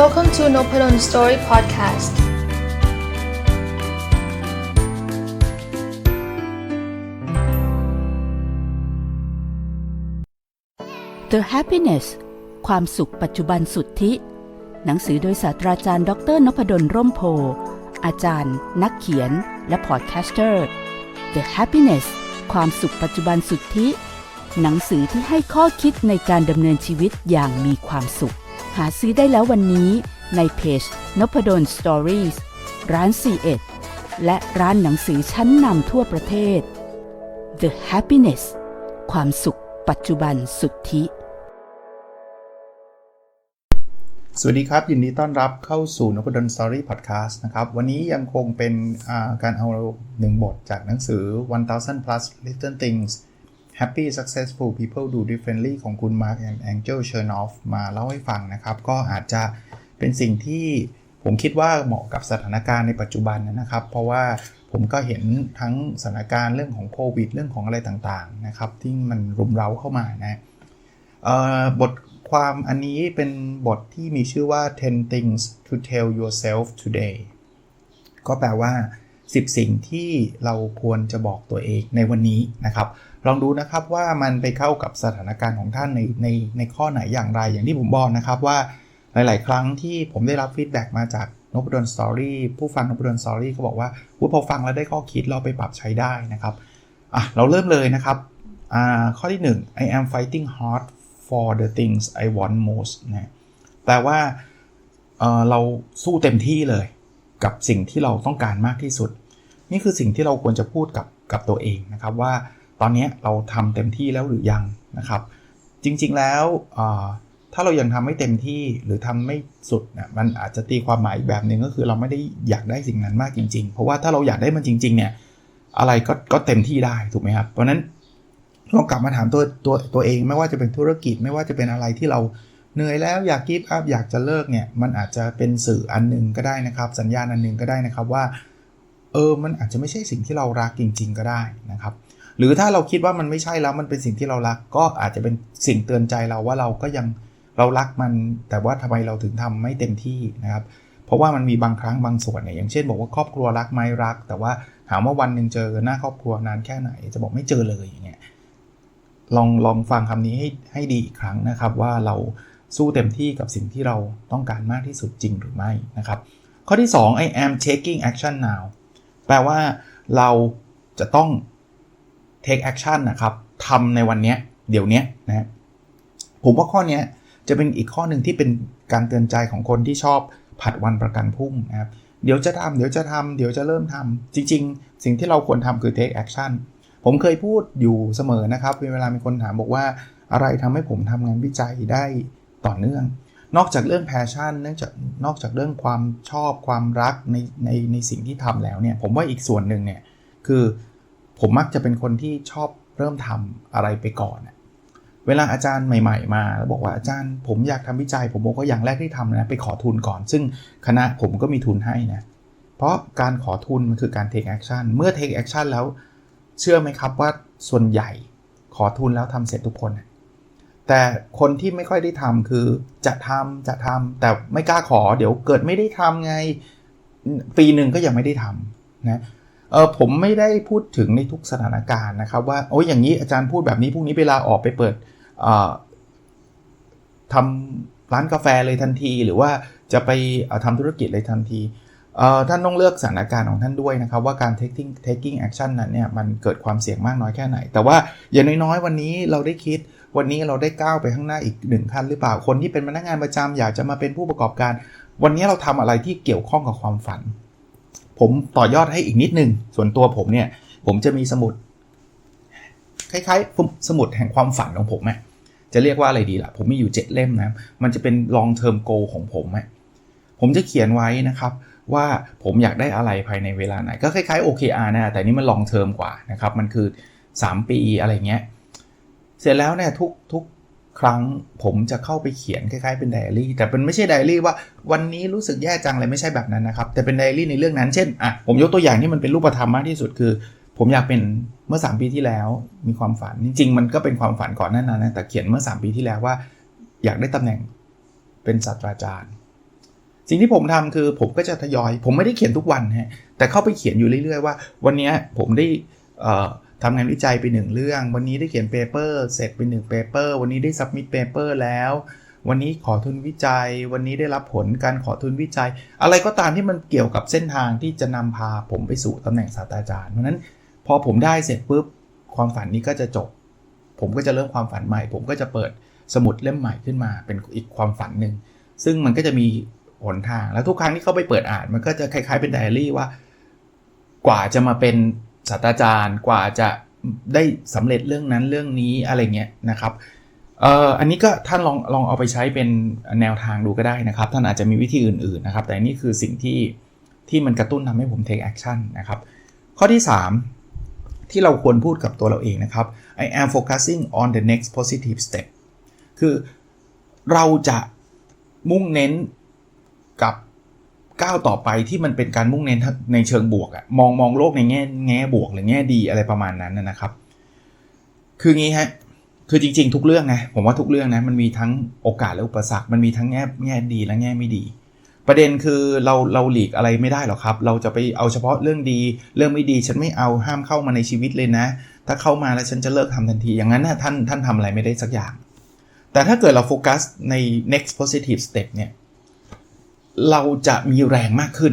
Welcome to Nopadon Story Podcast. The Happiness ความสุขปัจจุบันสุทธิ หนังสือโดยศาสตราจารย์ ดรนพดลร่มโพ อาจารย์ นักเขียน และพอดแคสเตอร์ The Happiness ความสุขปัจจุบันสุทธิ หนังสือที่ให้ข้อคิดในการดำเนินชีวิตอย่างมีความสุข หาซื้อได้แล้ววันนี้ในเพจนพดล Stories ร้าน C1 และร้านหนังสือชั้นนำทั่วประเทศ The Happiness ความสุขปัจจุบันสุทธิ สวัสดีครับ ยินดีต้อนรับเข้าสู่นพดลสตอรี่พอดแคสต์นะครับ วันนี้ยังคงเป็นการเอาหนึ่งบทจากหนังสือ 1000 plus little things happy successful people do differently ของคุณ Mark and Angel Chernoff มาเล่าให้ฟังนะครับ ก็อาจจะเป็นสิ่งที่ผมคิดว่าเหมาะกับสถานการณ์ในปัจจุบันนะครับ เพราะว่าผมก็เห็นทั้งสถานการณ์เรื่องของโควิด เรื่องของอะไรต่างๆนะครับ ที่มันรุมเร้าเข้ามานะบทความอันนี้เป็นบทที่มีชื่อว่า 10 things to tell yourself today ก็แปลว่า 10 สิ่งที่เราควรจะบอกตัวเองในวันนี้นะครับ ลองดูนะครับว่ามันไปเข้ากับสถานการณ์ของท่านในในในข้อไหนอย่างไรอย่างที่ผมบอกนะครับว่าหลาย ๆ ครั้งที่ผมได้รับฟีดแบ็กมาจากนบดลสตอรี่ผู้ฟังนบดลสตอรี่เขาบอกว่าพอฟังแล้วได้ข้อคิดเราไปปรับใช้ได้นะครับอะเราเริ่มเลยนะครับอ่าข้อที่ 1 I am fighting hard for the things I want most นะแปลว่าเเราสู้เต็มที่เลย กับสิ่งที่เราต้องการมากที่สุด นี่คือสิ่งที่เราควรจะพูดกับกับตัวเองนะครับว่า ตอนนี้เราทำเต็มที่แล้วหรือยังนะครับ จริงๆแล้วถ้าเรายังทำไม่เต็มที่หรือทำไม่สุดนะมันอาจจะตีความหมายแบบหนึ่งก็คือเราไม่ได้อยากได้สิ่งนั้นมากจริง ๆ เพราะว่าถ้าเราอยากได้มันจริง ๆ เนี่ยอะไรก็ก็เต็มที่ได้ถูกไหมครับ เพราะนั้นลองกลับมาถามตัวตัวตัวเองไม่ว่าจะเป็นธุรกิจไม่ว่าจะเป็นอะไรที่เราเหนื่อยแล้วอยากกิฟต์อัพอยากจะเลิกเนี่ยมันอาจจะเป็นสื่ออันนึงก็ได้นะครับ สัญญาณอันนึงก็ได้นะครับว่าเออมันอาจจะไม่ใช่สิ่งที่เรารักจริง ๆ ก็ได้นะครับ หรือถ้าเราคิดว่ามันไม่ใช่แล้วมันเป็นสิ่งที่เรารัก ก็อาจจะเป็นสิ่งเตือนใจเราว่าเราก็ยังเรารักมัน แต่ว่าทำไมเราถึงทำไม่เต็มที่นะครับ เพราะว่ามันมีบางครั้งบางส่วนเนี่ยอย่างเช่น บอกว่าครอบครัวรักไหมรัก แต่ว่าถามว่าวันหนึ่งเจอหน้าครอบครัวนานแค่ไหน จะบอกไม่เจอเลยอย่างเงี้ยลองลองฟังคำนี้ให้ให้ดีอีกครั้งนะครับว่าเราสู้เต็มที่กับสิ่งที่เราต้องการมากที่สุดจริงหรือไม่นะครับ ข้อที่ 2 I am taking action now แปลว่าเราจะต้อง take action นะครับทำในวันนี้เดี๋ยวนี้นะผมว่าข้อนี้จะเป็นอีกข้อหนึ่งที่เป็นการเตือนใจของคนที่ชอบผัดวันประกันพรุ่งนะครับเดี๋ยวจะทำเดี๋ยวจะทำเดี๋ยวจะเริ่มทำจริง ๆ สิ่งที่เราควรทำคือ take action ผมเคยพูดอยู่เสมอนะครับเวลามีคนถามบอกว่าอะไรทำให้ผมทำงานวิจัยได้ต่อเนื่อง นอกจากเรื่องแพชชั่นเนื่องจากนอกจากเรื่องความชอบความรักในในในสิ่งที่ทำแล้วเนี่ยผมว่าอีกส่วนหนึ่งเนี่ยคือ ผมมักจะเป็นคนที่ชอบเริ่มทำอะไรไปก่อน เวลาอาจารย์ใหม่ ๆ มาแล้วบอกว่าอาจารย์ผมอยากทำวิจัย ผมบอกว่าอย่างแรกที่ทำนะไปขอทุนก่อน ซึ่งคณะผมก็มีทุนให้นะเพราะการขอทุนมันคือการ take action เมื่อ take action แล้วเชื่อไหมครับว่าส่วนใหญ่ขอทุนแล้วทำเสร็จทุกคน แต่คนที่ไม่ค่อยได้ทำคือจะทำจะทำแต่ไม่กล้าขอเดี๋ยวเกิดไม่ได้ทำไงปีหนึ่งก็ยังไม่ได้ทำนะ เออผมไม่ได้พูดถึงในทุกสถานการณ์นะครับ ว่าโอ้ยอย่างนี้อาจารย์พูดแบบนี้พรุ่งนี้เวลาออกไปเปิดทำร้านกาแฟเลยทันที หรือว่าจะไปทำธุรกิจเลยทันทีท่านต้องเลือกสถานการณ์ของท่านด้วยนะครับ ว่าการ taking taking action นั้นเนี่ยมันเกิดความเสี่ยงมากน้อยแค่ไหน แต่ว่าอย่างน้อยๆ วันนี้เราได้คิดวันนี้เราได้ก้าวไปข้างหน้าอีกหนึ่งขั้นหรือเปล่าคนที่เป็นพนักงานประจำอยากจะมาเป็นผู้ประกอบการ วันนี้เราทำอะไรที่เกี่ยวข้องกับความฝัน ผมต่อยอดให้อีกนิดนึง ส่วนตัวผมเนี่ย ผมจะมีสมุด คล้ายๆ สมุดแห่งความฝันของผมอะจะเรียกว่าอะไรดีล่ะ ผมมีอยู่ 7 เล่มนะ มันจะเป็น long term goal ของผมอะผมจะเขียนไว้นะครับว่าผมอยากได้อะไรภายในเวลาไหน ก็คล้ายๆ OKR นะแต่นี่มันลองเทอมกว่านะครับ มันคือ 3 ปีอะไรเงี้ย เสร็จแล้วเนี่ยทุกทุก ครั้งผมจะเข้าไปเขียนคล้ายๆเป็นไดอารี่ แต่เป็นไม่ใช่ไดอารี่ว่าวันนี้รู้สึกแย่จังเลยไม่ใช่แบบนั้นนะครับ แต่เป็นไดอารี่ในเรื่องนั้นเช่นอะผมยกตัวอย่างที่มันเป็นรูปธรรมมากที่สุดคือ ผมอยากเป็นเมื่อ 3 ปีที่แล้วมีความฝันจริงๆ มันก็เป็นความฝันก่อนหน้านั้นนะแต่เขียนเมื่อ 3 ปีที่แล้วว่า อยากได้ตำแหน่งเป็นศาสตราจารย์ สิ่งที่ผมทำคือผมก็จะทยอย ผมไม่ได้เขียนทุกวันฮะแต่เข้าไปเขียนอยู่เรื่อยๆว่า วันนี้ผมได้ ทำงานวิจัยไปหนึ่งเรื่อง วันนี้ได้เขียนเปเปอร์เสร็จไปหนึ่งเปเปอร์วันนี้ได้สับมิดเปเปอร์แล้ว วันนี้ขอทุนวิจัย วันนี้ได้รับผลการขอทุนวิจัย อะไรก็ตามที่มันเกี่ยวกับเส้นทางที่จะนำพาผมไปสู่ตำแหน่งศาสตราจารย์เพราะนั้นพอผมได้เสร็จปุ๊บความฝันนี้ก็จะจบ ผมก็จะเริ่มความฝันใหม่ ผมก็จะเปิดสมุดเล่มใหม่ขึ้นมาเป็นอีกความฝันหนึ่งซึ่งมันก็จะมีหนทางแล้วทุกครั้งที่เข้าไปเปิดอ่านมันก็จะคล้ายๆเป็นไดอารี่ว่า กว่าจะมาเป็น ศาสตราจารย์กว่าจะได้สำเร็จเรื่องนั้นเรื่องนี้อะไรเงี้ยนะครับเอ่ออันนี้ก็ท่านลองลองเอาไปใช้เป็นแนวทางดูก็ได้นะครับ ท่านอาจจะมีวิธีอื่นๆนะครับ แต่นี่คือสิ่งที่ที่มันกระตุ้นทำให้ผม take action นะครับ ข้อที่ 3 ที่เราควรพูดกับตัวเราเองนะครับ I am focusing on the next positive step คือเราจะมุ่งเน้น ก้าวต่อไปที่มันเป็นการมุ่งเน้นในเชิงบวกอะมองมองโลกในแง่แง่บวกหรือแง่ดีอะไรประมาณนั้นนะครับ คืองี้ฮะคือจริงๆ ทุกเรื่องนะผมว่าทุกเรื่องนะมันมีทั้งโอกาสและอุปสรรค มันมีทั้งแง่แง่ดีและแง่ไม่ดี ประเด็นคือเราเราหลีกอะไรไม่ได้หรอกครับ เราจะไปเอาเฉพาะเรื่องดี เรื่องไม่ดีฉันไม่เอาห้ามเข้ามาในชีวิตเลยนะ ถ้าเข้ามาแล้วฉันจะเลิกทำทันที อย่างนั้นนะท่านท่านทำอะไรไม่ได้สักอย่าง แต่ถ้าเกิดเราโฟกัสใน next positive step เนี่ย เราจะมีแรงมากขึ้น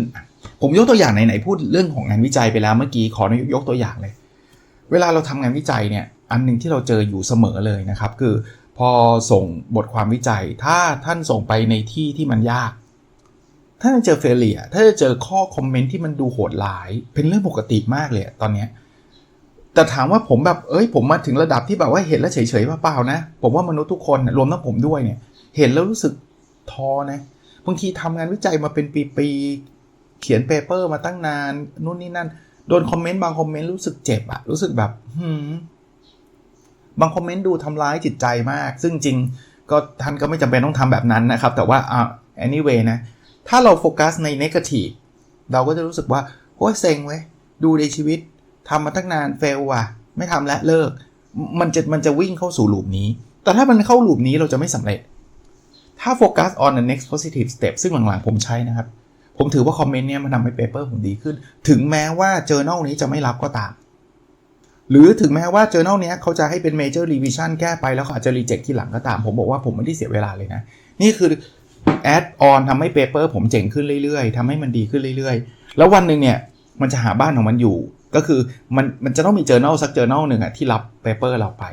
ผมยกตัวอย่างไหนๆพูดเรื่องของงานวิจัยไปแล้วเมื่อกี้ขอยกตัวอย่างเลย เวลาเราทำงานวิจัยเนี่ยอันหนึ่งที่เราเจออยู่เสมอเลยนะครับ คือพอส่งบทความวิจัย ถ้าท่านส่งไปในที่ที่มันยากถ้าจะเจอเฟลเลียถ้าจะเจอข้อคอมเมนต์ที่มันดูโหดร้าย เป็นเรื่องปกติมากเลยตอนนี้แต่ถามว่าผมแบบเอ้ยผมมาถึงระดับที่แบบว่าเห็นแล้วเฉยๆเปล่าๆนะ ผมว่ามนุษย์ทุกคนรวมทั้งผมด้วยเนี่ย เห็นแล้วรู้สึกท้อนะ บางทีทำงานวิจัยมาเป็นปีๆเขียนเปเปอร์มาตั้งนานนู่นนี่นั่นโดนคอมเมนต์บางคอมเมนต์รู้สึกเจ็บอะรู้สึกแบบหืมบางคอมเมนต์ดูทำร้ายจิตใจมาก ซึ่งจริงก็ท่านก็ไม่จำเป็นต้องทำแบบนั้นนะครับ แต่ว่าอ่า anyway นะ ถ้าเราโฟกัสใน negative เราก็จะรู้สึกว่าโอ้ยเซ็งเว้ยดูในชีวิตทำมาตั้งนานเฟลว่ะ ไม่ทำแล้วเลิก มันจะมันจะวิ่งเข้าสู่ลูปนี้ แต่ถ้ามันเข้าลูปนี้เราจะไม่สำเร็จ ถ้าโฟกัส on the next positive step ซึ่งหลังๆผมใช้นะครับ ผมถือว่าคอมเมนต์เนี้ยมันทำให้เปเปอร์ผมดีขึ้น ถึงแม้ว่า journal นี้จะไม่รับก็ตาม หรือถึงแม้ว่า journal เนี้ยเขาจะให้เป็น major revision แก้ไปแล้วเขาอาจจะ reject ที่หลังก็ตาม ผมบอกว่าผมไม่ได้เสียเวลาเลยนะ นี่คือ add on ทำให้เปเปอร์ผมเจ๋งขึ้นเรื่อยๆทำให้มันดีขึ้นเรื่อยๆ แล้ววันหนึ่งเนี่ยมันจะหาบ้านของมันอยู่ ก็คือมันมันจะต้องมี journal สัก journal หนึ่งอะที่รับเปเปอร์เราไป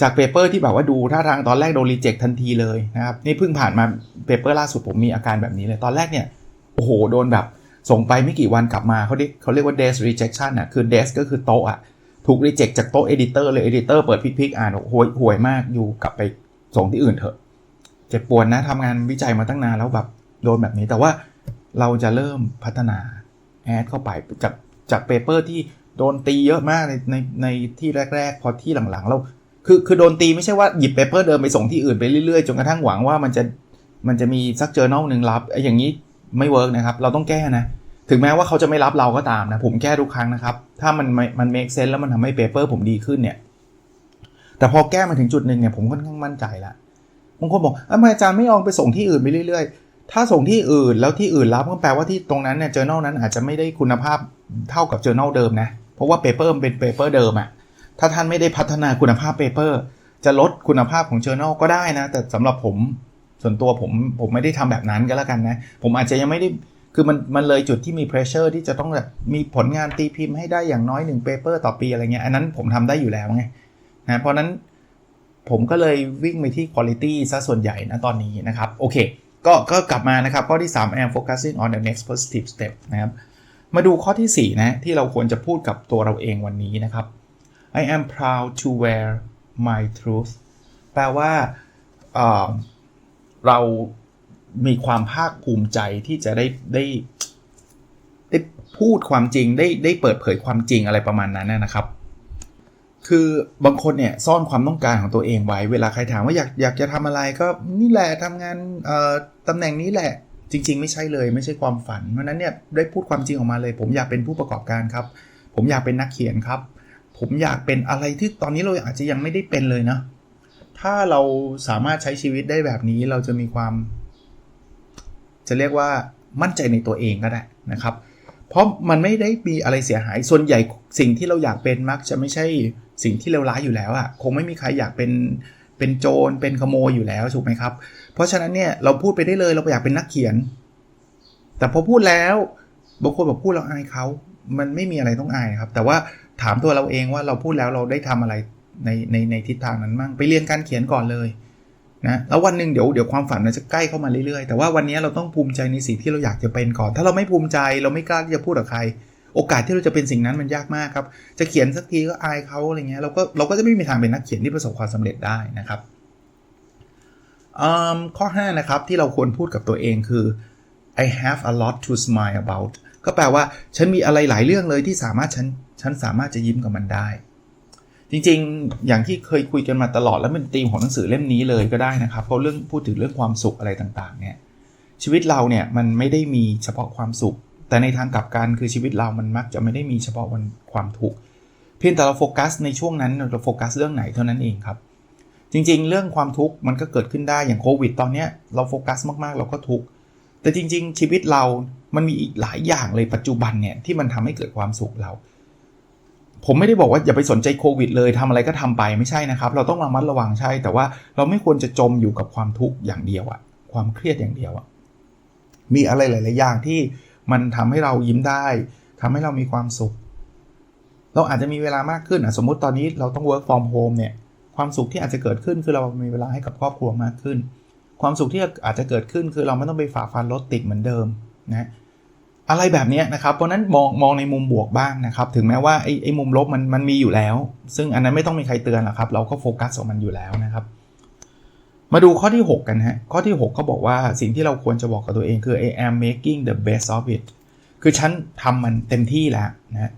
จากเปเปอร์ที่แบบว่าดูท่าทางตอนแรกโดนรีเจ็คทันทีเลยนะครับนี่เพิ่งผ่านมาเปเปอร์ล่าสุดผมมีอาการแบบนี้เลย ตอนแรกเนี่ยโอ้โหโดนแบบส่งไปไม่กี่วันกลับมาเขาเรียกเขาเรียกว่า desk rejection อะคือ desk ก็คือโต๊ะอะถูก reject จากโต๊ะ editor เลย editor เปิดพลิกๆอ่านห่วยห่วยมากอยู่กลับไปส่งที่อื่นเถอะเจ็บปวดนะทำงานวิจัยมาตั้งนานแล้วแบบโดนแบบนี้แต่ว่าเราจะเริ่มพัฒนาแอดเข้าไปจากจากเปเปอร์ที่โดนตีเยอะมากในในในที่แรก ๆ พอที่หลังๆ เรา คือคือโดนตีไม่ใช่ว่าหยิบเปเปอร์เดิมไปส่งที่อื่นไปเรื่อยๆ จนกระทั่งหวังว่ามันจะมันจะมีสักเจอแนลหนึ่งรับไอ้อย่างนี้ไม่เวิร์กนะครับ เราต้องแก้นะถึงแม้ว่าเขาจะไม่รับเราก็ตามนะ ผมแก้ทุกครั้งนะครับ ถ้ามันมันเมคเซนแล้วมันทำให้เปเปอร์ผมดีขึ้นเนี่ย แต่พอแก้มาถึงจุดหนึ่งเนี่ยผมค่อนข้างมั่นใจละบางคนบอกทำไมอาจารย์ไม่ลองไปส่งที่อื่นไปเรื่อยๆ ถ้าส่งที่อื่นแล้วที่อื่นรับก็แปลว่าที่ตรงนั้นเนี่ยเจอแนลนั้นอาจจะไม่ได้คุณภาพเท่ากับเจอแนลเดิมนะ เพราะว่าเปเปอร์เป็นเปเปอร์เดิมอะ ถ้าท่านไม่ได้พัฒนาคุณภาพเปเปอร์จะลดคุณภาพของ journal ก็ได้นะ แต่สำหรับผมส่วนตัวผมผมไม่ได้ทำแบบนั้นก็แล้วกันนะ ผมอาจจะยังไม่ได้คือมันมันเลยจุดที่มี pressure ที่จะต้องแบบมีผลงานตีพิมพ์ให้ได้อย่างน้อย1 paper ต่อปีอะไรเงี้ยอันนั้นผมทำได้อยู่แล้วไงนะเพราะนั้นผมก็เลยวิ่งไปที่ quality ซะส่วนใหญ่นะตอนนี้นะครับ โอเค ก็ก็กลับมานะครับข้อที่ 3 am focusing on the next positive step นะครับมาดูข้อที่ 4 นะ ที่เราควรจะพูดกับตัวเราเองวันนี้นะครับ I am proud to wear my truth แปลว่าเรามีความภาคภูมิใจที่จะได้ได้ได้พูดความจริงได้ได้เปิดเผยความจริงอะไรประมาณนั้นนะครับ คือบางคนเนี่ยซ่อนความต้องการของตัวเองไว้ เวลาใครถามว่าอยากอยากจะทำอะไรก็นี่แหละทำงานตำแหน่งนี้แหละ จริง ๆ ไม่ใช่เลยไม่ใช่ความฝันเพราะนั้นเนี่ยได้พูดความจริงออกมาเลย ผมอยากเป็นผู้ประกอบการครับ ผมอยากเป็นนักเขียนครับ ผมอยากเป็นอะไรที่ตอนนี้เราอาจจะยังไม่ได้เป็นเลยนะ ถ้าเราสามารถใช้ชีวิตได้แบบนี้เราจะมีความ จะเรียกว่ามั่นใจในตัวเองก็ได้นะครับ เพราะมันไม่ได้มีอะไรเสียหาย ส่วนใหญ่สิ่งที่เราอยากเป็นมักจะไม่ใช่สิ่งที่เลวร้ายอยู่แล้วอะ่ะ คงไม่มีใครอยากเป็นเป็นโจรเป็นขโมยอยู่แล้วถูกไหมครับ เพราะฉะนั้นเนี่ยเราพูดไปได้เลยเราอยากเป็นนักเขียน แต่พอพูดแล้วบางคนบอกพูดเราอายเขา มันไม่มีอะไรต้องอายครับ แต่ว่าถามตัวเราเองว่าเราพูดแล้วเราได้ทำอะไรในในในทิศทางนั้นมั่งไปเรียนการเขียนก่อนเลยนะแล้ววันหนึ่งเดี๋ยวเดี๋ยวความฝันมันจะใกล้เข้ามาเรื่อยๆ แต่ว่าวันนี้เราต้องภูมิใจในสิ่งที่เราอยากจะเป็นก่อน ถ้าเราไม่ภูมิใจเราไม่กล้าที่จะพูดกับใคร โอกาสที่เราจะเป็นสิ่งนั้นมันยากมากครับ จะเขียนสักทีก็อายเขาอะไรเงี้ยเราก็เราก็จะไม่มีทางเป็นนักเขียนที่ประสบความสำเร็จได้นะครับข้อ5นะครับที่เราควรพูดกับตัวเองคือ I have a lot to smile about ก็แปลว่าฉันมีอะไรหลายเรื่องเลยที่สามารถฉันฉันสามารถจะยิ้มกับมันได้ จริงๆ อย่างที่เคยคุยกันมาตลอดแล้วเป็นธีมของหนังสือเล่มนี้เลยก็ได้นะครับเพราะเรื่องพูดถึงเรื่องความสุขอะไรต่างๆเนี่ยชีวิตเราเนี่ยมันไม่ได้มีเฉพาะความสุข แต่ในทางกลับกันคือชีวิตเรามันมักจะไม่ได้มีเฉพาะวันความทุกข์เพียงแต่เราโฟกัสในช่วงนั้นเราโฟกัสเรื่องไหนเท่านั้นเองครับ จริงๆ เรื่องความทุกข์มันก็เกิดขึ้นได้อย่างโควิดตอนนี้เราโฟกัสมากๆ เราก็ทุกข์ แต่จริง ๆ ชีวิตเรามันมีอีกหลายอย่างเลยปัจจุบันเนี่ยที่มันทำให้เกิดความสุขเรา ผมไม่ได้บอกว่าอย่าไปสนใจโควิด เลยทำอะไรก็ทำไปไม่ใช่นะครับ เราต้องระมัดระวังใช่ แต่ว่าเราไม่ควรจะจมอยู่กับความทุกข์อย่างเดียวอะความเครียดอย่างเดียวอะมีอะไรหลาย ๆ อย่างที่มันทำให้เรายิ้มได้ทำให้เรามีความสุข เราอาจจะมีเวลามากขึ้นสมมุติตอนนี้เราต้อง work from home เนี่ยความสุขที่อาจจะเกิดขึ้นคือเรามีเวลาให้กับครอบครัวมากขึ้น ความสุขที่อาจจะเกิดขึ้นคือเราไม่ต้องไปฝ่าฟันรถติดเหมือนเดิมนะอะไรแบบนี้นะครับ เพราะนั้นมองมองในมุมบวกบ้างนะครับ ถึงแม้ว่าไอ้ไอ้มุมลบมันมันมีอยู่แล้ว ซึ่งอันนั้นไม่ต้องมีใครเตือนหรอกครับ เราก็โฟกัสของมันอยู่แล้วนะครับ มาดูข้อที่ 6 กันฮะ ข้อที่6เขาบอกว่าสิ่งที่เราควรจะบอกกับตัวเองคือ I am making the best of it คือฉันทำมันเต็มที่แล้วนะ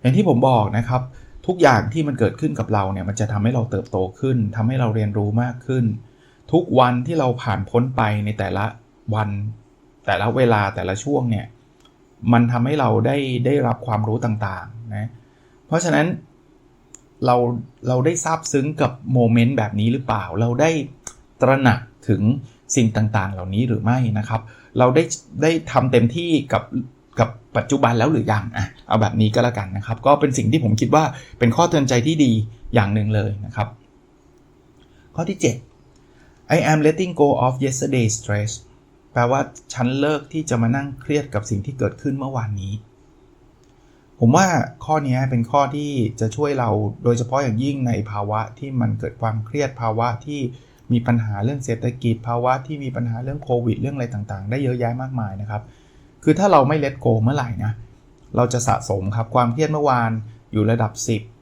อย่างที่ผมบอกนะครับ ทุกอย่างที่มันเกิดขึ้นกับเราเนี่ยมันจะทำให้เราเติบโตขึ้นทำให้เราเรียนรู้มากขึ้น ทุกวันที่เราผ่านพ้นไปในแต่ละวัน แต่ละเวลาแต่ละช่วงเนี่ยมันทำให้เราได้ได้รับความรู้ต่างๆนะเพราะฉะนั้นเราเราได้ซาบซึ้งกับโมเมนต์แบบนี้หรือเปล่า เราได้ตระหนักถึงสิ่งต่างๆ เหล่านี้หรือไม่นะครับ เราได้ได้ทำเต็มที่กับกับปัจจุบันแล้วหรือยังอะเอาแบบนี้ก็แล้วกันนะครับ ก็เป็นสิ่งที่ผมคิดว่าเป็นข้อเตือนใจที่ดีอย่างหนึ่งเลยนะครับ ข้อที่ 7 I am letting go of yesterday's stress แปลว่าฉันเลิกที่จะมานั่งเครียดกับสิ่งที่เกิดขึ้นเมื่อวานนี้ ผมว่าข้อนี้เป็นข้อที่จะช่วยเราโดยเฉพาะอย่างยิ่งในภาวะที่มันเกิดความเครียดภาวะที่มีปัญหาเรื่องเศรษฐกิจ ภาวะที่มีปัญหาเรื่องโควิด เรื่องอะไรต่างๆ ได้เยอะแยะมากมายนะครับ คือถ้าเราไม่เล t โกเมื่อไหร่นะ เราจะสะสมครับความเครียดเมื่อวานอยู่ระดับ 10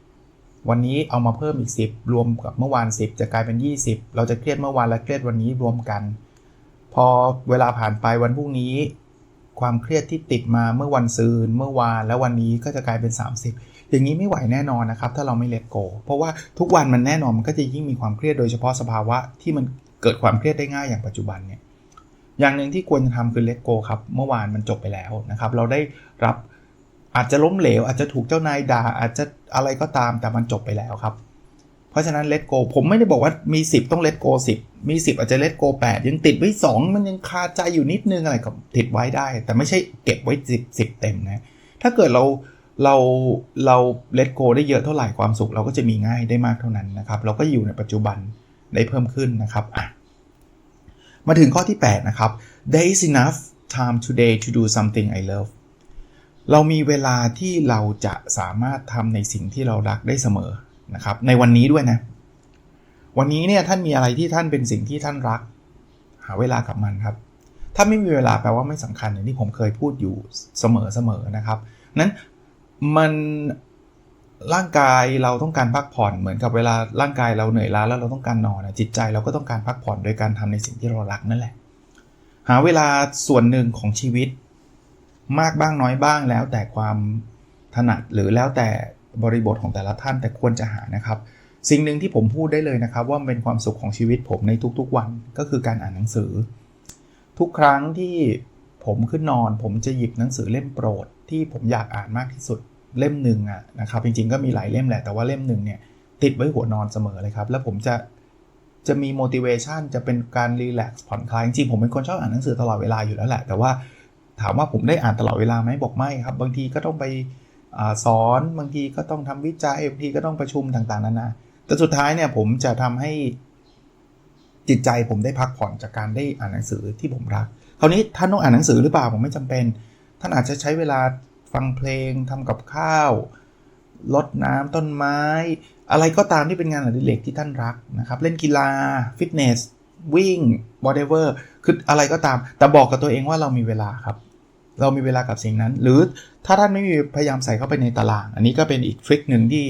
วันนี้เอามาเพิ่มอีก 10 รวมกับเมื่อวาน 10 จะกลายเป็น 20 เราจะเครียดเมื่อวานและเครียดวันนี้รวมกัน พอเวลาผ่านไปวันพรุ่งนี้ ความเครียดที่ติดมาเมื่อวันซืน เมื่อวานและวันนี้ก็จะกลายเป็น 30 อย่างนี้ไม่ไหวแน่นอนนะครับ ถ้าเราไม่เล t โก เพราะว่าทุกวันมันแน่นอนมันก็จะยิ่งมีความเครียดโดยเฉพาะสภาวะที่มันเกิดความเครียดได้ง่ายอย่างปัจจุบันเนี่ยอย่างหนึ่งที่ควรจะทำคือเล t โกครับ เมื่อวานมันจบไปแล้วนะครับ เราได้รับ อาจจะล้มเหลว อาจจะถูกเจ้านายด่าอาจจะอะไรก็ตามแต่มันจบไปแล้วครับ เพราะฉะนั้นเล t โกผมไม่ได้บอกว่ามี 10 ต้องเล t โก10 มี 10 อาจจะเล t โก8ยังติดไว้ 2 มันยังคาใจอยู่นิดนึงอะไรก็ติดไว้ได้ แต่ไม่ใช่เก็บไว้ 10 10 เต็มนะถ้าเกิดเราเราเราเล t โกได้เยอะเท่าไหร่ความสุข เราก็จะมีง่ายได้มากเท่านั้นนะครับ เราก็อยู่ในปัจจุบันได้เพิ่มขึ้นนะครับอะมาถึงข้อที่ 8 นะครับ there is enough time today to do something I love เรามีเวลาที่เราจะสามารถทำในสิ่งที่เรารักได้เสมอนะครับ ในวันนี้ด้วยนะ วันนี้เนี่ยท่านมีอะไรที่ท่านเป็นสิ่งที่ท่านรัก หาเวลากับมันครับ ถ้าไม่มีเวลาแปลว่าไม่สำคัญอย่างที่ผมเคยพูดอยู่เสมอๆนะครับ นั้นมันร่างกายเราต้องการพักผ่อนเหมือนกับเวลาร่างกายเราเหนื่อยล้าแล้วเราต้องการนอนจิตใจเราก็ต้องการพักผ่อนโดยการทำในสิ่งที่เรารักนั่นแหละ หาเวลาส่วนหนึ่งของชีวิต มากบ้างน้อยบ้างแล้วแต่ความถนัดหรือแล้วแต่บริบทของแต่ละท่านแต่ควรจะหานะครับ สิ่งหนึ่งที่ผมพูดได้เลยนะครับ ว่าเป็นความสุขของชีวิตผมในทุกๆวันก็คือการอ่านหนังสือ ทุกครั้งที่ผมขึ้นนอน ผมจะหยิบหนังสือเล่มโปรด ที่ผมอยากอ่านมากที่สุดเล่มหนึ่งอะนะครับ จริงๆก็มีหลายเล่มแหละแต่ว่าเล่มหนึ่งเนี่ยติดไว้หัวนอนเสมอเลยครับ แล้วผมจะจะมี motivation จะเป็นการ relax ผ่อนคลาย จริงๆผมเป็นคนชอบอ่านหนังสือตลอดเวลาอยู่แล้วแหละ แต่ว่า ถามว่าผมได้อ่านตลอดเวลาไหมบอกไม่ครับ บางทีก็ต้องไปอสอนบางทีก็ต้องทำวิจัยบางทีก็ต้องประชุมต่างๆนานาแต่สุดท้ายเนี่ยผมจะทำให้จิตใจผมได้พักผ่อนจากการได้อ่านหนังสือที่ผมรักคราวนี้ท่านต้องอ่านหนังสือหรือเปล่าผมไม่จำเป็น ท่านอาจจะใช้เวลาฟังเพลงทำกับข้าวรดน้ำต้นไม้ อะไรก็ตามที่เป็นงานอดิเรกที่ท่านรักนะครับ เล่นกีฬาฟิตเนสวิ่ง whatever คืออะไรก็ตาม แต่บอกกับตัวเองว่าเรามีเวลาครับ เรามีเวลากับสิ่งนั้น หรือถ้าท่านไม่มีพยายามใส่เข้าไปในตาราง อันนี้ก็เป็นอีกทริคหนึ่งที่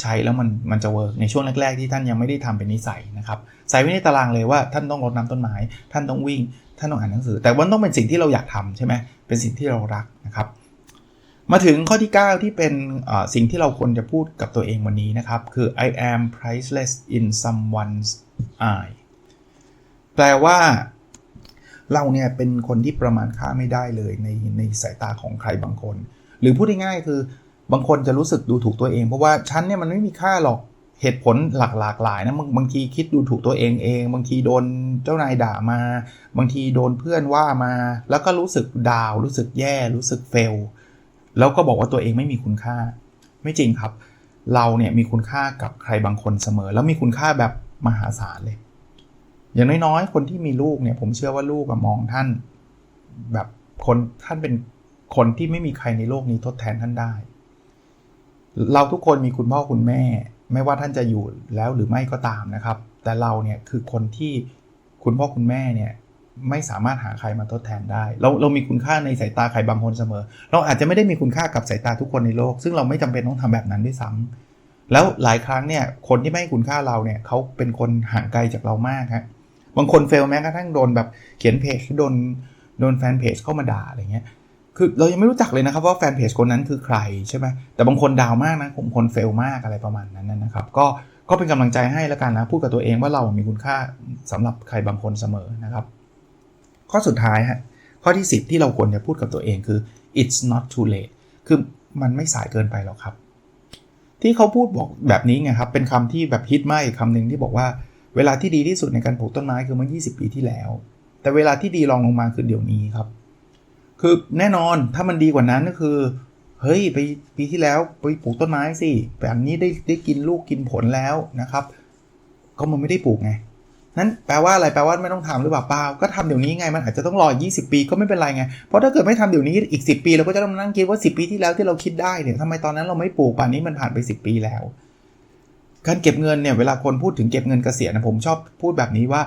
ใช้แล้วมันมันจะเวิร์กในช่วงแรกๆที่ท่านยังไม่ได้ทำเป็นนิสัยนะครับใส่ไว้ในตารางเลยว่าท่านต้องรดน้ำต้นไม้ ท่านต้องวิ่ง ท่านต้องอ่านหนังสือ แต่ว่าต้องเป็นสิ่งที่เราอยากทำใช่ไหมเป็นสิ่งที่เรารักนะครับ มาถึงข้อที่ 9 ที่เป็นสิ่งที่เราควรจะพูดกับตัวเองวันนี้นะครับ คือ I am priceless in someone's eye แปลว่า เราเนี่ยเป็นคนที่ประมาณค่าไม่ได้เลยในในสายตาของใครบางคน หรือพูดง่ายๆคือบางคนจะรู้สึกดูถูกตัวเอง เพราะว่าฉันเนี่ยมันไม่มีค่าหรอกเหตุผลหลากหลากหลายนะบางบางทีคิดดูถูกตัวเองเอง บางทีโดนเจ้านายด่ามา บางทีโดนเพื่อนว่ามา แล้วก็รู้สึกดาว รู้สึกแย่ รู้สึกเฟลแล้วก็บอกว่าตัวเองไม่มีคุณค่า ไม่จริงครับ เราเนี่ยมีคุณค่ากับใครบางคนเสมอ แล้วมีคุณค่าแบบมหาศาลเลย อย่างน้อยๆ คนที่มีลูกเนี่ย ผมเชื่อว่าลูกมองท่าน แบบคนท่านเป็นคนที่ไม่มีใครในโลกนี้ทดแทนท่านได้ เราทุกคนมีคุณพ่อคุณแม่ ไม่ว่าท่านจะอยู่แล้วหรือไม่ก็ตามนะครับ แต่เราเนี่ยคือคนที่คุณพ่อคุณแม่เนี่ยไม่สามารถหาใครมาทดแทนได้ เราเรามีคุณค่าในสายตาใครบางคนเสมอ เราอาจจะไม่ได้มีคุณค่ากับสายตาทุกคนในโลก ซึ่งเราไม่จำเป็นต้องทำแบบนั้นด้วยซ้ำแล้วหลายครั้งเนี่ยคนที่ไม่ให้คุณค่าเราเนี่ยเขาเป็นคนห่างไกลจากเรามากฮะ บางคนเฟลแม้กระทั่งโดนแบบเขียนเพจโดนโดนแฟนเพจเข้ามาด่าอะไรเงี้ยคือเรายังไม่รู้จักเลยนะครับว่าแฟนเพจคนนั้นคือใครใช่ไหมแต่บางคนดาวมากนะผมคนเฟลมากอะไรประมาณนั้นนะครับ ก็ก็เป็นกำลังใจให้แล้วกันนะพูดกับตัวเองว่าเรามีคุณค่าสำหรับใครบางคนเสมอนะครับ ข้อสุดท้ายฮะข้อที่ 10 ที่เราควรจะพูดกับตัวเองคือ it's not too late คือมันไม่สายเกินไปหรอกครับ ที่เขาพูดบอกแบบนี้ไงครับ เป็นคำที่แบบฮิตมากอีกคำหนึ่งที่บอกว่า เวลาที่ดีที่สุดในการปลูกต้นไม้คือเมื่อ 20 ปีที่แล้ว แต่เวลาที่ดีรองลงมาคือเดี๋ยวนี้ครับ คือแน่นอนถ้ามันดีกว่านั้นก็คือ เฮ้ยไปปีที่แล้วไปปลูกต้นไม้สิแบบนี้ได้ได้กินลูกกินผลแล้วนะครับ ก็มันไม่ได้ปลูกไงนั้นแปลว่าอะไรแปลว่าไม่ต้องทำหรือเปล่าเปล่าก็ทำเดี๋ยวนี้ไงมันอาจจะต้องรอ 20 ปีก็ไม่เป็นไรไงเพราะถ้าเกิดไม่ทำเดี๋ยวนี้อีก 10 ปีเราก็จะต้องนั่งคิดว่า 10 ปีที่แล้วที่เราคิดได้เนี่ยทำไมตอนนั้นเราไม่ปลูกป่านนี้มันผ่านไป 10 ปีแล้ว การเก็บเงินเนี่ยเวลาคนพูดถึงเก็บเงินเกษียณนะผมชอบพูดแบบนี้ว่า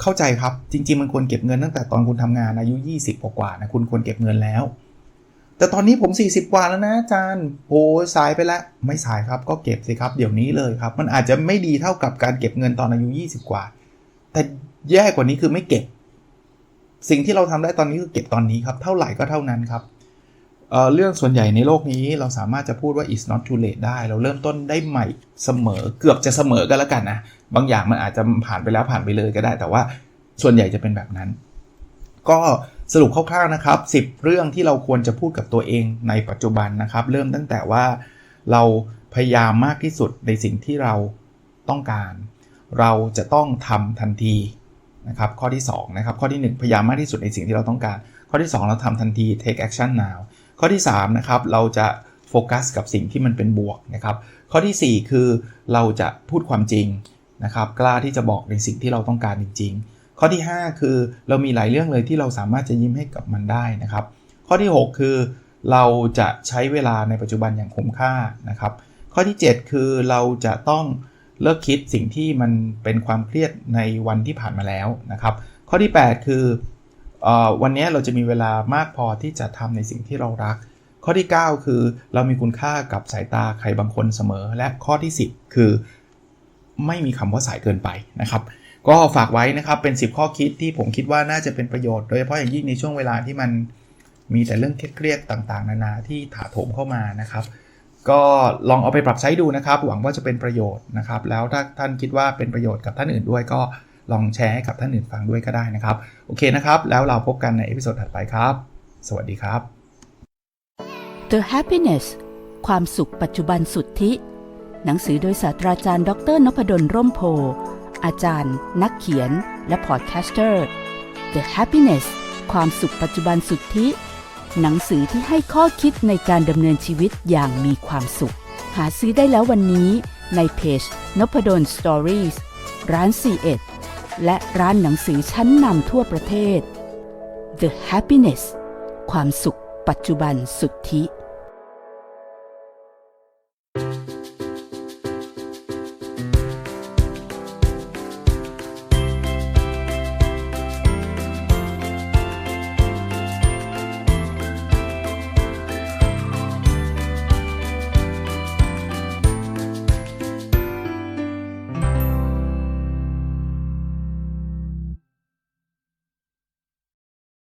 เข้าใจครับ จริง ๆ มันควรเก็บเงินตั้งแต่ตอนคุณทำงานอายุ 20 กว่าๆนะคุณควรเก็บเงินแล้ว แต่ตอนนี้ผม 40 กว่าแล้วนะอาจารย์โอ้สายไปแล้วไม่สายครับก็เก็บสิครับเดี๋ยวนี้เลยครับ มันอาจจะไม่ดีเท่ากับการเก็บเงินตอนอายุ 20 กว่า แต่แย่กว่านี้คือไม่เก็บ สิ่งที่เราทำได้ตอนนี้คือเก็บตอนนี้ครับ เท่าไหร่ก็เท่านั้นครับ เเรื่องส่วนใหญ่ในโลกนี้เราสามารถจะพูดว่า is not too late ได้ เราเริ่มต้นได้ใหม่เสมอเกือบจะเสมอกันแล้วกันนะบางอย่างมันอาจจะผ่านไปแล้วผ่านไปเลยก็ได้ แต่ว่าส่วนใหญ่จะเป็นแบบนั้น ก็สรุปคร่าวๆนะครับ 10 เรื่องที่เราควรจะพูดกับตัวเองในปัจจุบันนะครับ เริ่มตั้งแต่ว่าเราพยายามมากที่สุดในสิ่งที่เราต้องการ เราจะต้องทำทันทีนะครับข้อที่2นะครับข้อที่ 1 พยายามมากที่สุดในสิ่งที่เราต้องการ ข้อที่ 2 เราทำทันที take action now ข้อที่3นะครับเราจะโฟกัสกับสิ่งที่มันเป็นบวกนะครับข้อที่ 4 คือเราจะพูดความจริงนะครับกล้าที่จะบอกในสิ่งที่เราต้องการจริง ๆ ข้อที่ 5 คือเรามีหลายเรื่องเลยที่เราสามารถจะยิ้มให้กับมันได้นะครับ ข้อที่ 6 คือเราจะใช้เวลาในปัจจุบันอย่างคุ้มค่านะครับ ข้อที่ 7 คือเราจะต้องเลิกคิดสิ่งที่มันเป็นความเครียดในวันที่ผ่านมาแล้วนะครับ ข้อที่ 8 คือเออ วันนี้เราจะมีเวลามากพอที่จะทำในสิ่งที่เรารัก ข้อที่ 9 คือเรามีคุณค่ากับสายตาใครบางคนเสมอ และข้อที่ 10 คือ ไม่มีคำว่าสายเกินไปนะครับ ก็ฝากไว้นะครับเป็น 10 ข้อคิดที่ผมคิดว่าน่าจะเป็นประโยชน์โดยเฉพาะอย่างยิ่งในช่วงเวลาที่มันมีแต่เรื่องเครียดๆต่างๆ นานาที่ถาโถมเข้ามานะครับก็ลองเอาไปปรับใช้ดูนะครับ หวังว่าจะเป็นประโยชน์นะครับ แล้วถ้าท่านคิดว่าเป็นประโยชน์กับท่านอื่นด้วยก็ ลองแชร์ให้กับท่านอื่นฟังด้วยก็ได้นะครับ โอเคนะครับ แล้วเราพบกันในเอพิโซดถัดไปครับ สวัสดีครับ The Happiness ความสุขปัจจุบันสุทธิหนังสือโดยศาสตราจารย์ ดรนพดลร่มโพ อาจารย์ นักเขียน และพอดแคสเตอร์ The Happiness ความสุขปัจจุบันสุทธิหนังสือที่ให้ข้อคิดในการดำเนินชีวิตอย่างมีความสุข หาซื้อได้แล้ววันนี้ในเพจนพดลสตอรี่ร้านซีเอ็ด และร้านหนังสือชั้นนำทั่วประเทศ The Happiness ความสุขปัจจุบันสุทธิ